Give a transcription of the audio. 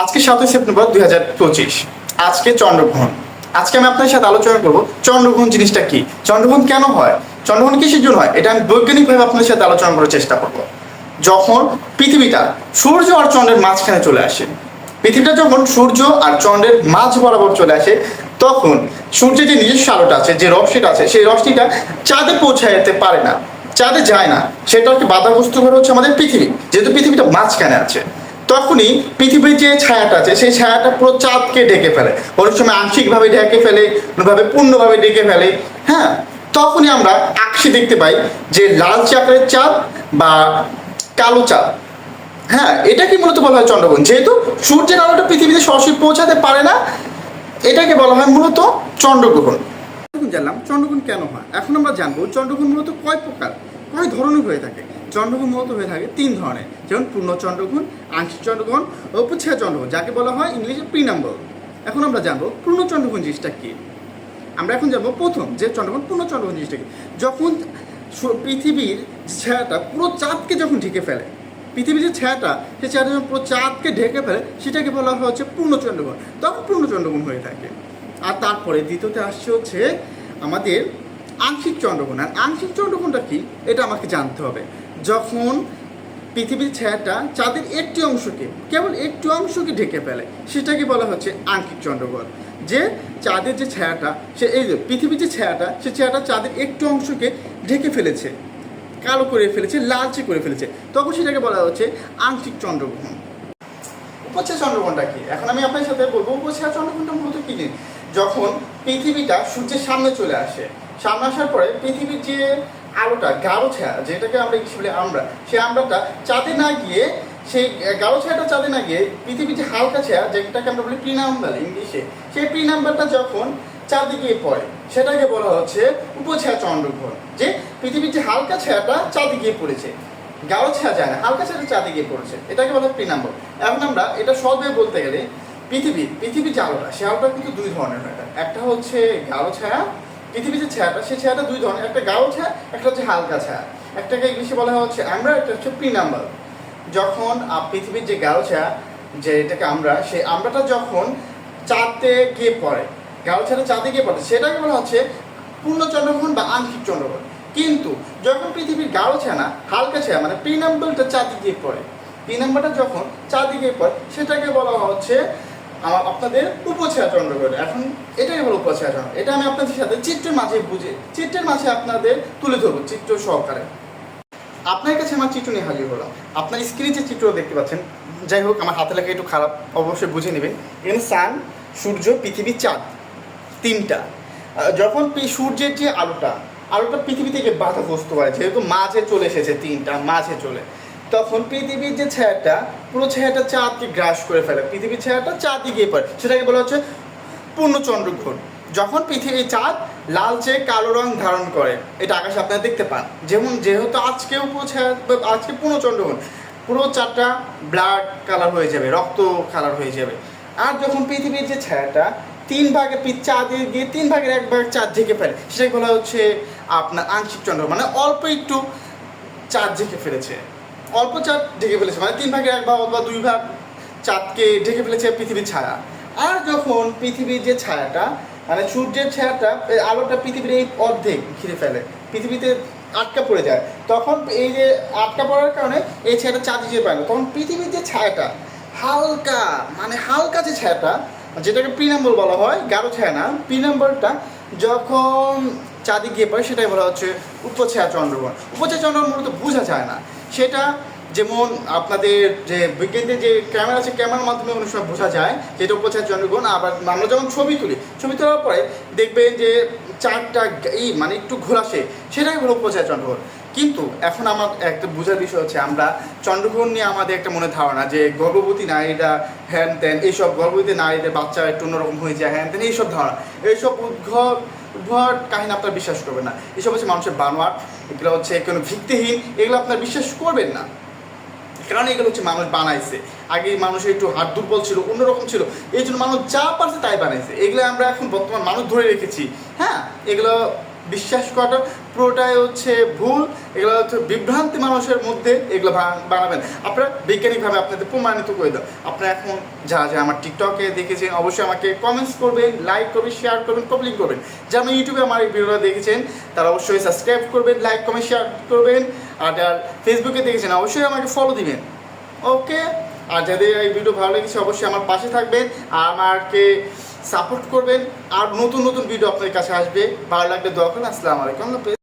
আজকে সাতই সেপ্টেম্বর দুই হাজার পঁচিশ। আজকে চন্দ্রগ্রহণ। আজকে আমি আপনার সাথে আলোচনা করব চন্দ্রগ্রহণ জিনিসটা কি? চন্দ্রগ্রহণ কেন হয়? চন্দ্রগ্রহণ কিসের জন্য হয়? এটা আমি বৈজ্ঞানিকভাবে আপনার সাথে আলোচনা করার চেষ্টা করব। যখন পৃথিবীটা সূর্য আর চন্দ্রের মাঝখানে চলে আসে, পৃথিবীটা যখন সূর্য আর চন্দ্রের মাঝ বরাবর চলে আসে, তখন সূর্যের যে নিজস্ব আলোটা আছে, যে রশ্মিটা আছে, সেই রশ্মিটা চাঁদে পৌঁছায় যেতে পারে না, চাঁদে যায় না। সেটা সেটাকে বাধাগ্রস্ত করে হচ্ছে আমাদের পৃথিবী, যেহেতু পৃথিবীটা মাঝখানে আছে। তখনই পৃথিবীর যে ছায়াটা আছে, সেই ছায়াটা পুরো চাঁদকে ডেকে ফেলে। অনেক সময় আংশিকভাবে ঢেকে ফেলে কোনোভাবে পূর্ণভাবে ডেকে ফেলে। হ্যাঁ তখনই আমরা আকাশে দেখতে পাই যে লাল চাকরের চাঁদ বা কালো চাঁদ। হ্যাঁ এটাকে মূলত বলা হয় চন্দ্রগ্রহণ। যেহেতু সূর্যের আলোটা পৃথিবীতে সরাসরি পৌঁছাতে পারে না, এটাকে বলা হয় মূলত চন্দ্রগ্রহণ। জানলাম চন্দ্রগ্রহণ কেন হয়? এখন আমরা জানব চন্দ্রগ্রহণ মূলত কয় প্রকার, কয় ধরনের হয়ে থাকে। চন্দ্রগ্রহণ মূলত হয়ে থাকে তিন ধরনের। যেমন পূর্ণ চন্দ্রগ্রহণ আংশিক চন্দ্রগ্রহণ ও উপচ্ছায়া চন্দ্রগ্রহণ যাকে বলা হয় ইংলিশে প্রিনাম্বল এখন আমরা জানব পূর্ণ চন্দ্রগ্রহণ জিনিসটা কি? আমরা এখন জানব প্রথম যে চন্দ্রগ্রহণ পূর্ণ চন্দ্রগ্রহণ জিনিসটা কি? যখন পৃথিবীর ছায়াটা পুরো চাঁদকে যখন ঢেকে ফেলে, পৃথিবীর যে ছায়াটা সেই ছায়াটা যখন পুরো চাঁদকে ঢেকে ফেলে, সেটাকে বলা হয় হচ্ছে পূর্ণ চন্দ্রগ্রহণ তখন পূর্ণ চন্দ্রগ্রহণ হয়ে থাকে। আর তারপরে দ্বিতীয়তে আসছে হচ্ছে আমাদের আংশিক চন্দ্রগ্রহণ আর আংশিক চন্দ্রগ্রহণটা কি? এটা আমাকে জানতে হবে। যখন পৃথিবীর ছায়াটা চাঁদের একটি অংশকে, কেবল একটি অংশকে ঢেকে ফেলে, সেটাকে বলা হচ্ছে আংশিক চন্দ্রগ্রহণ যে চাঁদের যে ছায়াটা, সে এই যে পৃথিবীর যে ছায়াটা, সে ছায়াটা চাঁদের একটু অংশকে ঢেকে ফেলেছে, কালো করে ফেলেছে, লালচে করে ফেলেছে। তখন সেটাকে বলা হচ্ছে আংশিক চন্দ্রগ্রহণ। উপচ্ছায়া চন্দ্রগ্রহণটা কি? এখন আমি আপনার সাথে বলব উপচ্ছায়া চন্দ্রগ্রহণটা মূলত কি যখন পৃথিবীটা সূর্যের সামনে চলে আসে, সামনে আসার পরে পৃথিবীর যে আলোটা, গাঢ় ছায়া যেটাকে আমরা ইংলিশ বলি আমরা, সেই আমরাটা চাঁদে না গিয়ে, সেই গাঢ় ছায়াটা চাঁদে না গিয়ে পৃথিবীর যে হালকা ছায়া যেটাকে আমরা বলি প্রিনাম্বার ইংলিশে, সেই প্রিনাম্বারটা যখন চাঁদে গিয়ে পড়ে, সেটাকে বলা হচ্ছে উপছায়া চন্দ্রগ্রহণ যে পৃথিবীর যে হালকা ছায়াটা চাঁদে গিয়ে পড়েছে, গাঢ় ছায়া যায় না, হালকা ছায়াটা চাঁদে গিয়ে পড়েছে, এটাকে বলা হয় প্রিনাম্বর এখন আমরা এটা সবে বলতে গেলে, পৃথিবী, পৃথিবীর যে আলোটা, সে আলোটা কিন্তু দুই ধরনের হয় একটা হচ্ছে গাঢ় ছায়া পৃথিবীর যে ছায়াটা, সেই ছায়াটা দুই ধরনের, একটা গাঢ় ছায়া, একটা হচ্ছে হালকা ছায়া। একটাকে ইংলিশে বলা হচ্ছে আমরা, একটা হচ্ছে প্রিনাম্বর যখন পৃথিবীর যে গাঢ় ছায়া যে এটাকে আমরা, সেই আমরাটা যখন চাঁদে গিয়ে পড়ে, গাঢ় ছায়াটা চাঁদে গিয়ে পড়ে, সেটাকে বলা হচ্ছে পূর্ণ চন্দ্রগ্রহণ বা আংশিক চন্দ্রগ্রহণ কিন্তু যখন পৃথিবীর গাঢ় ছায়া হালকা ছায়া মানে প্রি নাম্বারটা চাঁদে গিয়ে পড়ে প্রি নাম্বারটা যখন চাঁদে গিয়ে পড়ে, সেটাকে বলা হচ্ছে আমার আপনাদের উপছায়া চন্দ্রগ্রহণ এখন এটাই হলো উপছায়া চন্দ্র এটা আমি আপনাদের সাথে চিত্রের মাঝে বুঝে, চিত্রের মাঝে আপনাদের তুলে ধরবো, চিত্র সহকারে। আপনার কাছে আমার চিত্র নিয়ে হাজির হলাম। আপনার স্ক্রিনে যে চিত্র দেখতে পাচ্ছেন, যাই হোক, আমার হাতে লেখা একটু খারাপ, অবশ্যই বুঝে নেবেন। এখানে সান সূর্য পৃথিবী চাঁদ, তিনটা। যখন সূর্যের যে আলোটা আলোটা পৃথিবী থেকে বাধাগ্রস্ত হয় যেহেতু মাঝে চলে এসেছে তিনটা, মাঝে চলে। তখন পৃথিবীর যে ছায়াটা, পুরো ছায়াটা চাঁদকে গ্রাস করে ফেলে। পৃথিবীর ছায়াটা চাঁদে গিয়ে পড়ে। সেটাকে বলা হচ্ছে পূর্ণচন্দ্রগ্রহণ যখন পৃথিবীর চাঁদ লালচে কালো রং ধারণ করে, এটা আকাশে আপনারা দেখতে পান। যেমন যেহেতু আজকেও পুরো ছায়া, আজকে পূর্ণচন্দ্রগ্রহণ পুরো চারটা ব্লাড কালার হয়ে যাবে, রক্ত কালার হয়ে যাবে। আর যখন পৃথিবীর যে ছায়াটা তিন ভাগে চাঁদে গিয়ে, তিন ভাগের এক ভাগ চাঁদ ঢেকে ফেলে, সেটাকে বলা হচ্ছে আপনার আংশিক চন্দ্র মানে অল্প একটু চাঁদ ঢেকে ফেলেছে। অল্প চাঁদ ঢেকে ফেলেছে মানে তিন ভাগের এক ভাগ অথবা দুই ভাগ চাঁদকে ঢেকে ফেলেছে পৃথিবীর ছায়া। আর যখন পৃথিবীর যে ছায়াটা মানে সূর্যের ছায়াটা আলোটা পৃথিবীর এই অর্ধেক ঘিরে ফেলে, পৃথিবীতে আটকা পড়ে যায়, তখন এই যে আটকা পড়ার কারণে এই ছায়াটা চাঁদ হিসেবে পায় না। তখন পৃথিবীর যে ছায়াটা, হালকা মানে হালকা যে ছায়াটা, যেটাকে প্রিনাম্বর বলা হয়, গাঢ় ছায়া না প্রিনাম্বরটা যখন চাঁদে গিয়ে পড়ে, সেটাই বলা হচ্ছে উপছায়া চন্দ্রগ্রহণ উপছায়া চন্দ্রগ্রহণ মূলত বোঝা যায় না। সেটা যেমন আপনাদের যে বিজ্ঞানীদের যে ক্যামেরা আছে, ক্যামেরার মাধ্যমে অনেক সময় বোঝা যায় যেটা উপছায়া চন্দ্রগ্রহণ আবার আমরা যখন ছবি তুলি, ছবি তোলার পরে দেখবেন যে চারটা এই মানে একটু ঘোরাসে সেটাই হলো উপছায়া চন্দ্রগ্রহণ কিন্তু এখন আমার একটা বোঝার বিষয় হচ্ছে, আমরা চন্দ্রগ্রহণ নিয়ে আমাদের একটা মনে ধারণা যে গর্ভবতী নারীরা হ্যান ত্যান, এইসব গর্ভবতী নারীদের বাচ্চা একটু অন্যরকম হয়ে যায়, হ্যান ত্যান, এইসব ধারণা। এইসব উদ্ভট উদ্ভট কাহিনী আপনার বিশ্বাস করবেন না। এসব হচ্ছে মানুষের বানোয়ার এগুলো হচ্ছে কোনো ভিত্তিহীন, এগুলো আপনার বিশ্বাস করবেন না। কারণ এগুলো হচ্ছে মানুষ বানাইছে। আগে মানুষের একটু হাত দুর্বল ছিল, অন্যরকম ছিল। এই জন্য মানুষ যা পারছে তাই বানাইছে। এগুলো আমরা এখন বর্তমান মানুষ ধরে রেখেছি। হ্যাঁ এগুলো বিশ্বাস করাটা পুরোটাই হচ্ছে ভুল, এগুলো হচ্ছে বিভ্রান্তি মানুষের মধ্যে এগুলো বানাবেন। আপনারা বৈজ্ঞানিকভাবে আপনাদের প্রমাণিত করে দাও। আপনারা এখন যা যা আমার টিকটকে দেখেছেন, অবশ্যই আমাকে কমেন্টস করবেন লাইক করবেন শেয়ার করবেন কপলিং করবেন। যারা ইউটিউবে আমার এই ভিডিওটা দেখেছেন, তারা অবশ্যই সাবস্ক্রাইব করবেন লাইক কমেন্ট শেয়ার করবেন। আর যারা ফেসবুকে দেখেছেন, অবশ্যই আমাকে ফলো দিবেন। ওকে আর যাদের এই ভিডিও ভালো লেগেছে, অবশ্যই আমার পাশে থাকবেন। আর আমাকে সাপোর্ট করবেন আর নতুন নতুন ভিডিও আপনার কাছে আসবে ভালো লাগলে দোয়া করুন আসসালামু আলাইকুম।